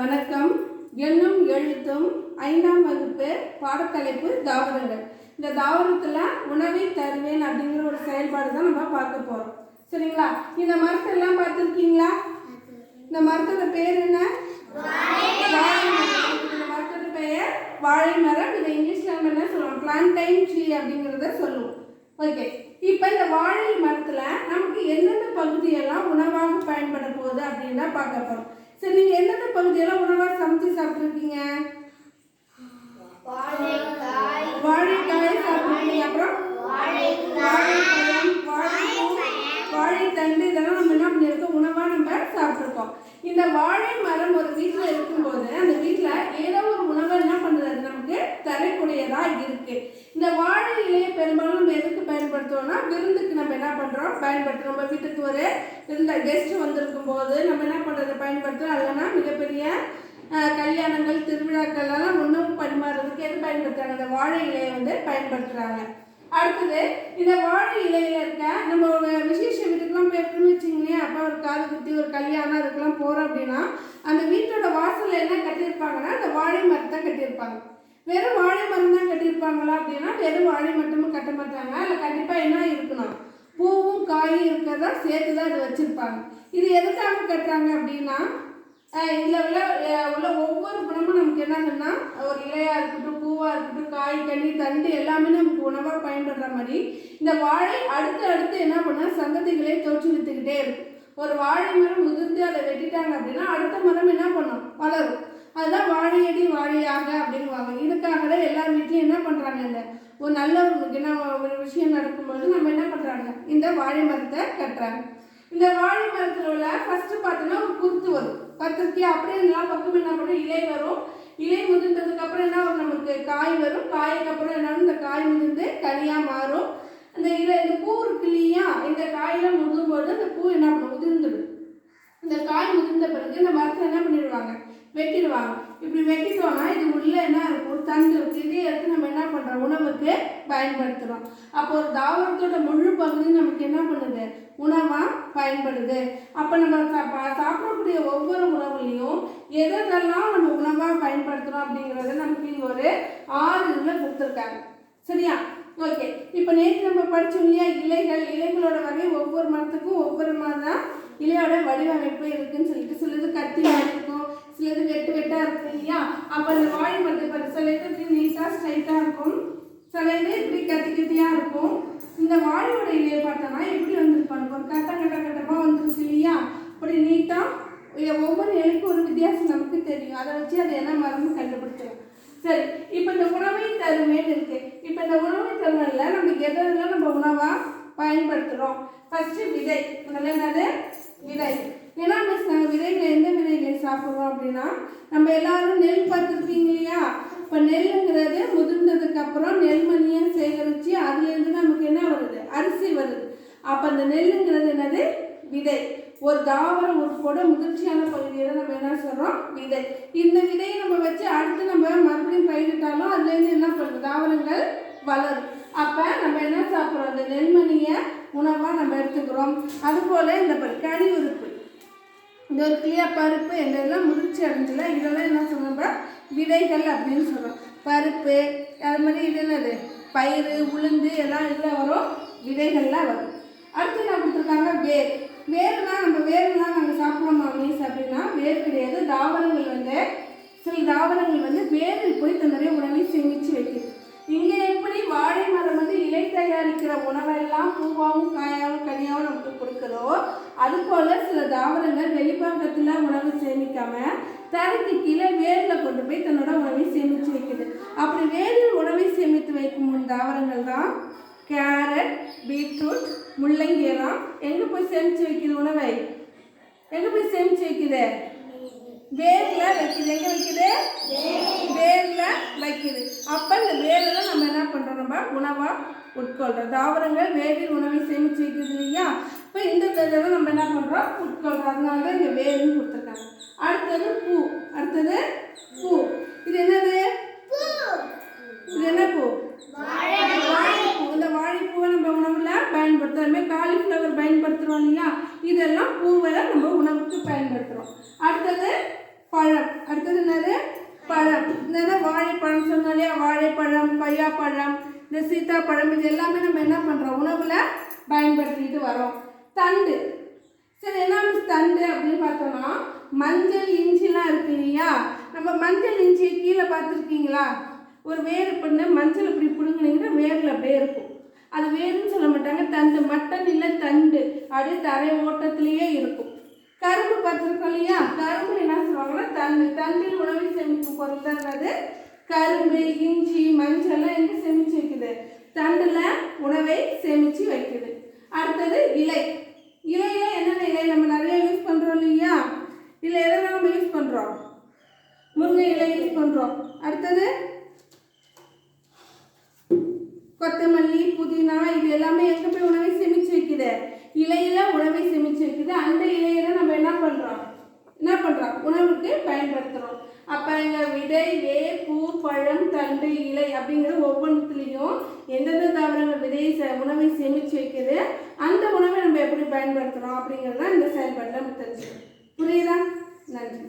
வணக்கம். எண்ணும் எழுத்தும் ஐந்தாம் வகுப்பு பாடத்தலைப்பு தாவரங்கள். இந்த தாவரத்தில் உணவை தருவேன் அப்படிங்கிற ஒரு செயல்பாடு தான் நம்ம பார்க்க போகிறோம் சரிங்களா? இந்த மரத்தெல்லாம் பார்த்துருக்கீங்களா? இந்த மரத்தோட பேர் என்ன? மரம். இந்த மரத்தோட பெயர் வாழை மரம் இதை இங்கிலீஷ் நம்ம என்ன சொல்லுவோம்? பிளான்டைன் ட்ரீ அப்படிங்கிறத சொல்லுவோம். ஓகே. இப்போ இந்த வாழை மரத்தில் நமக்கு எந்தெந்த பகுதியெல்லாம் உணவாக பயன்பட போகுது அப்படின்னு தான் பார்க்க போகிறோம் சரி நீங்கள் எந்தெந்த பகுதியெல்லாம் உணவாக சமைச்சு சாப்பிட்ருக்கீங்க வாழைக்காய் சாப்பிட்ருக்கீங்க அப்புறம்? வாழைப்பழம் வாழைப்பூ வாழைத்தண்டு இதெல்லாம் நம்ம என்ன பண்ணியிருக்கோம்? உணவாக நம்ம சாப்பிட்ருக்கோம் இந்த வாழை மரம் ஒரு வீட்டில் இருக்கும்போது அந்த வீட்டில் ஏதோ ஒரு உணவை என்ன பண்ணுறது நமக்கு தரக்கூடியதாக இருக்கு. இந்த வாழை இலையை பெரும்பாலும் நம்ம எதுக்கு பயன்படுத்துவோம்னா விருந்துக்கு நம்ம என்ன பண்ணுறோம் பயன்படுத்துகிறோம் நம்ம வீட்டுக்கு ஒரு இருந்த கெஸ்ட் வந்திருக்கும் போது நம்ம என்ன பண்ணுறது பயன்படுத்துகிறோம் அதெல்லாம் மிகப்பெரிய கல்யாணங்கள் திருவிழாக்கள் எல்லாம் உணவு பரிமாறுறதுக்கு எது பயன்படுத்துகிறாங்க இந்த வாழை இலையை வந்து பயன்படுத்துகிறாங்க அடுத்தது இந்த வாழை இலையில இருக்க நம்ம ஒரு விசேஷ வீட்டுக்கெல்லாம் போயிருக்கோம்னு வச்சுங்களேன் அப்போ ஒரு காது குத்தி ஒரு கல்யாணம் அதுக்கெல்லாம் போகிறோம் அப்படின்னா அந்த வீட்டோட வாசலில் என்ன கட்டியிருப்பாங்கன்னா அந்த வாழை மரத்தை கட்டியிருப்பாங்க. வெறும் வாழை மரம் தான் கட்டியிருப்பாங்களா அப்படின்னா வெறும் வாழை மட்டுமும் கட்ட மாட்டாங்க. அதில் கண்டிப்பாக என்ன இருக்கணும்? பூவும் காயும் இருக்கிறதா சேர்த்து தான் அதை வச்சுருப்பாங்க. இது எதுக்காக கட்டுறாங்க அப்படின்னா இதில் உள்ள உள்ள ஒவ்வொரு குணமும் நமக்கு என்னதுன்னா ஒரு இலையாக இருக்கட்டும் பூவாக இருக்கட்டும் காய் கனி தண்டு எல்லாமே நமக்கு உணவாக பயன்படுற மாதிரி இந்த வாழை அடுத்து அடுத்து என்ன பண்ணால் சந்ததிகளை தோற்றுவித்துக்கிட்டே இருக்கும். ஒரு வாழை மரம் முதிர்ந்து அதை வெட்டிட்டாங்க அப்படின்னா அடுத்த மரம் என்ன பண்ணும்? வளரும். அதுதான் வாழையடி வாழையாக அப்படின்னு இடத்துல என்ன பண்ணுறாங்க இந்த ஒரு நல்ல ஒரு என்ன ஒரு விஷயம் நடக்கும்போது நம்ம என்ன பண்ணுறாங்க இந்த வாழை மரத்தை கட்டுறாங்க. இந்த வாழை மரத்தில் உள்ள ஃபஸ்ட்டு பார்த்தோன்னா ஒரு குருத்து வரும். கத்திரிக்கை அப்படியே எல்லா பக்கமும் என்ன பண்ணும்? இலை வரும். இலை முதிர்ந்ததுக்கு அப்புறம் என்ன வரும்? நமக்கு காய் வரும். காய்க்கு அப்புறம் என்ன இந்த காய் முதிர்ந்து கனியாக மாறும். அந்த இலை இந்த பூ இருக்கு இல்லையா? இந்த காயெல்லாம் முதிரும் போது அந்த பூ என்ன பண்ணும்? முதிர்ந்துடும். இந்த காய் முதிர்ந்த பிறகு இந்த மரத்தை என்ன பண்ணிடுவாங்க? வெட்டிடுவாங்க. இப்படி வெட்டிட்டோம்னா இது உள்ளே என்ன இருக்கும்? தண்டு இது எடுத்து நம்ம என்ன பண்ணுறோம் உணவுக்கு பயன்படுத்துகிறோம் அப்போ ஒரு தாவரத்தோட முழு பகுதி நமக்கு என்ன பண்ணுது? உணவாக பயன்படுது. அப்போ நம்ம சாப்பிடக்கூடிய ஒவ்வொரு உணவுலையும் எதெல்லாம் நம்ம உணவாக பயன்படுத்துகிறோம் அப்படிங்கிறத நமக்கு இங்கே ஒரு ஆறு இதில் கொடுத்துருக்காங்க. சரியா? ஓகே. இப்போ நேற்று நம்ம படிச்சோம் இல்லையா? இலைகள் இலைகளோட வகை ஒவ்வொரு மரத்துக்கும் ஒவ்வொரு மாதிரி தான் இலையோட வடிவமைப்பு இருக்குன்னு சொல்லிட்டு சிலது கத்தி மாதிரி இருக்கும் சிலது வெட்டு வெட்டா இருக்கும் இல்லையா? அப்போ அந்த வாழை மரத்தை பாரு சில இது இப்படி நீட்டாக ஸ்ட்ரைட்டாக இருக்கும். சில இது இப்படி கத்தி கத்தியாக இருக்கும். இந்த வாழையோட இலையை பார்த்தோம்னா எப்படி வந்துருப்பாங்க. ஒரு கட்ட கட்ட கட்டமாக வந்துருச்சு இல்லையா? அப்படி நீட்டாக ஒவ்வொரு இலைக்கும் ஒரு வித்தியாசம் நமக்கு தெரியும். அதை வச்சு அதை என்ன மரம்னு கண்டுபிடிச்சிடும் சரி இப்போ இந்த உணவை தருவேன் இருக்கு. இப்போ இந்த உணவை தருமையில் நம்ம எதெல்லாம் நம்ம உணவா பயன்படுத்துகிறோம் ஃபர்ஸ்ட் விதை. முதல்ல என்னது? விதை. ஏன்னா மிஸ் நாங்கள் விதை பார்க்குறோம் சாப்பிட்றோம் அப்படின்னா நம்ம எல்லாரும் நெல் பார்த்துருப்பீங்க இல்லையா? இப்போ நெல்லுங்கிறது முதிர்ந்ததுக்கப்புறம் நெல்மணியை சேகரித்து அதுலேருந்து நமக்கு என்ன வருது? அரிசி வருது. அப்போ அந்த நெல்லுங்கிறது என்னது? விதை. ஒரு தாவர உறுப்போட முதிர்ச்சியான பகுதியில் நம்ம என்ன சொல்கிறோம் விதை. இந்த விதையை நம்ம வச்சு அடுத்து நம்ம மறுபடியும் பயிரிட்டாலும் அதுலேருந்து என்ன பண்ணுறது தாவரங்கள் வளரும். அப்போ நம்ம என்ன சாப்பிட்றோம்? அந்த நெல்மணியை உணவாக நம்ம எடுத்துக்கிறோம். அதுபோல் இந்த கனி உறுப்பு. இந்த ஒரு கிளியா பருப்பு இதெல்லாம் முதிர்ச்சி அடைஞ்சல இதெல்லாம் என்ன சொல்கிறோம்னா விதைகள் அப்படின்னு சொல்கிறோம் பருப்பு அது மாதிரி இது என்னது? பயிறு உளுந்து எல்லாம் இதில் வரும். விதைகள்லாம் வரும். அடுத்து என்ன கொடுத்துருக்காங்க? வேர். வேர்னா நம்ம வேர்லாம் நாங்கள் சாப்பிட்றோமா அப்படின்னு அப்படின்னா வேர் கிடையாது. தாவரங்கள் வந்து சில தாவரங்கள் வந்து வேரில் போய் தன்னுடைய அதுபோல் சில தாவரங்கள் வெளிப்பாகத்தில் உணவு சேமிக்காம தரைக்கு கீழே வேரில் கொண்டு போய் தன்னோட உணவை சேமித்து வைக்குது. அப்படி வேரில் உணவை சேமித்து வைக்கும் முன் தாவரங்கள் தான் கேரட் பீட்ரூட் முள்ளங்கி எல்லாம் எங்கே போய் சேமித்து வைக்குது உணவை? எங்கே போய் சேமித்து வைக்குது? வேரில் வைக்குது. எங்கே வைக்குது? வேரில் வைக்குது. அப்போ இந்த வேரில் நம்ம என்ன பண்ணுறோம் நம்ம உணவாக உட்கொள்கிறோம் தாவரங்கள் வேரில் உணவை சேமி வைக்கிறது இல்லையா இப்போ இந்த வேர்ல பண்றோம் உட்கொள்றோம் அதனால தான் இங்க வேர்னு கொடுத்துருக்காங்க. அடுத்தது பூ. அடுத்தது பூ. இது என்னது? இது என்ன பூ? வாழைப்பூ. இந்த வாழைப்பூவை நம்ம உணவுல பயன்படுத்துறோம். அதுமாதிரி காலிஃப்ளவர் பயன்படுத்துறோம் இல்லையா? இதெல்லாம் பூவை நம்ம உணவுக்கு பயன்படுத்துறோம். அடுத்தது பழம். அடுத்தது என்னது? பழம். இந்த வாழைப்பழம் சொன்னோம் இல்லையா? வாழைப்பழம் கொய்யாப்பழம் இந்த சீத்தாப்பழம் இது எல்லாமே நம்ம என்ன பண்ணுறோம் உணவில் பயன்படுத்திட்டு வரோம் தண்டு. சரி என்ன மிஸ் தண்டு அப்படின்னு பார்த்தோம்னா மஞ்சள் இஞ்சிலாம் இருக்கு இல்லையா? நம்ம மஞ்சள் இஞ்சியை கீழே பார்த்துருக்கீங்களா? ஒரு வேர் பண்ண மஞ்சள் இப்படி பிடுங்கினீங்கன்னா வேரில் அப்படியே இருக்கும். அது வேர்னு சொல்ல மாட்டாங்க தண்டு. மட்டன் இல்லை தண்டு. அப்படியே தரை ஓட்டத்திலேயே இருக்கும். கரும்பு பார்த்துருக்கோம் இல்லையா? கரும்பு என்ன சொல்லுவாங்கன்னா தண்டு. தண்டில் உணவை சேமிக்கும் பொருள் தான் என்னது கரும்பு இஞ்சி மஞ்சள்லாம் எங்கே சேமிச்சு வைக்குது? தண்டில் உணவை சேமித்து வைக்குது. அடுத்தது இலை இலையில என்னென்ன இலை நம்ம நிறைய யூஸ் பண்ணுறோம் இல்லையா இதில் எதெல்லாம் நம்ம யூஸ் பண்ணுறோம் முருங்கை இலை யூஸ் பண்ணுறோம் அடுத்தது கொத்தமல்லி புதினா இது எங்கே போய் உணவை சேமிச்சு வைக்குது? இலையில உணவை சேமிச்சு வைக்குது. அந்த இலையில நம்ம என்ன பண்ணுறோம் என்ன பண்ணுறோம் உணவுக்கு பயன்படுத்துகிறோம் அப்போ இங்கே விதை வேர் பூ பழம் தண்டு இலை அப்படிங்கிற ஒவ்வொன்றுத்துலேயும் எந்தெந்த தாவரங்கள் விதையை உணவை சேமித்து வைக்குது? அந்த உணவை நம்ம எப்படி பயன்படுத்துகிறோம் அப்படிங்கிறது தான் இந்த செயல்பாட்டில் நம்ம தெரிஞ்சுக்கணும். புரியுதா? நன்றி.